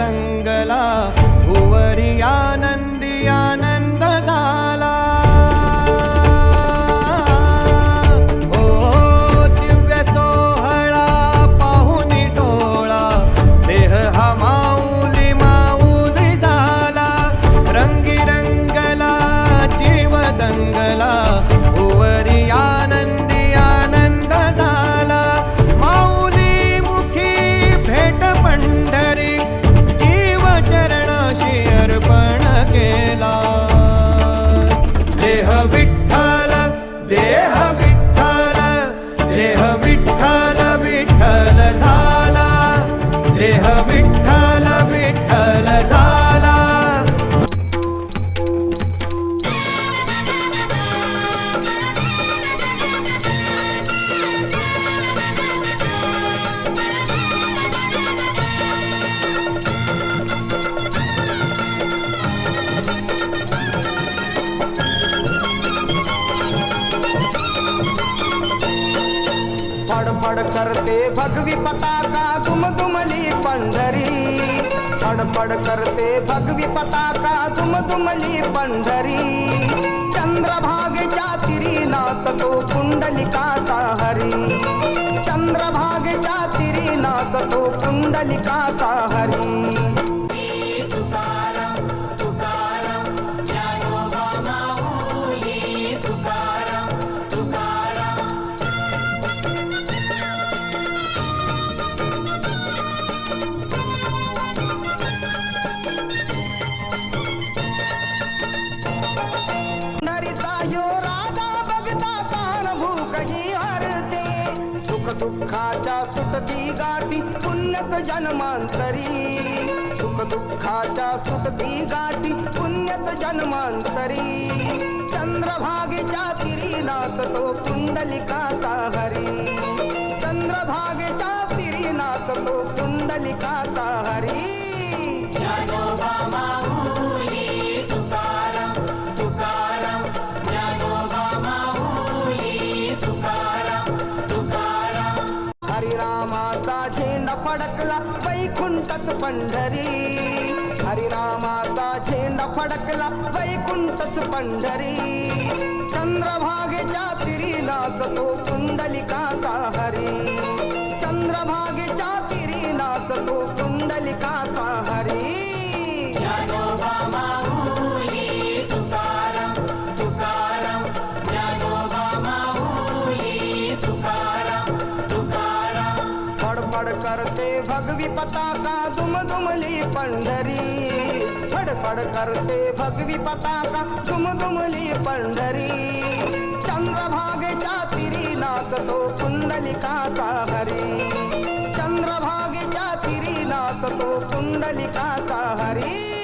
दंगला भुवरिया फडफड करते भगवी पताका दुमदुमली पंढरी. फडफड करते भगवी पताका दुमदुमली पंढरी. चंद्रभागेच्या तिरी नाचतो कुंडलिका सुख दुःखाच्या सुटती गाठी पुण्यत जन्मांतरी. सुख दुःखाच्या सुटती गाठी पुण्यत जन्मांतरी. चंद्रभागेच्या तिरी नाचतो कुंडलिकाचा हरी. चंद्रभागेच्या तिरी नाचतो कुंडलिकाचा हरी. हरिरामाचा झेंडा फडकला वैकुंठच पंढरी. हरिरामाचा झेंडा फडकला वैकुंठच पंढरी. चंद्रभागेच्या तिरी नाचतो कुंडलिकाचा हरी. चंद्रभागेच्या तिरी नाचतो कुंडलिकाचा भगवी पताका दुमदुमली पंढरी. फडफड करते भगवी पताका दुमदुमली पंढरी. चंद्रभागेच्या तिरी नाचतो कुंडलिकाचा हरी. चंद्रभागेच्या तिरी नाचतो कुंडलिकाचा हरी.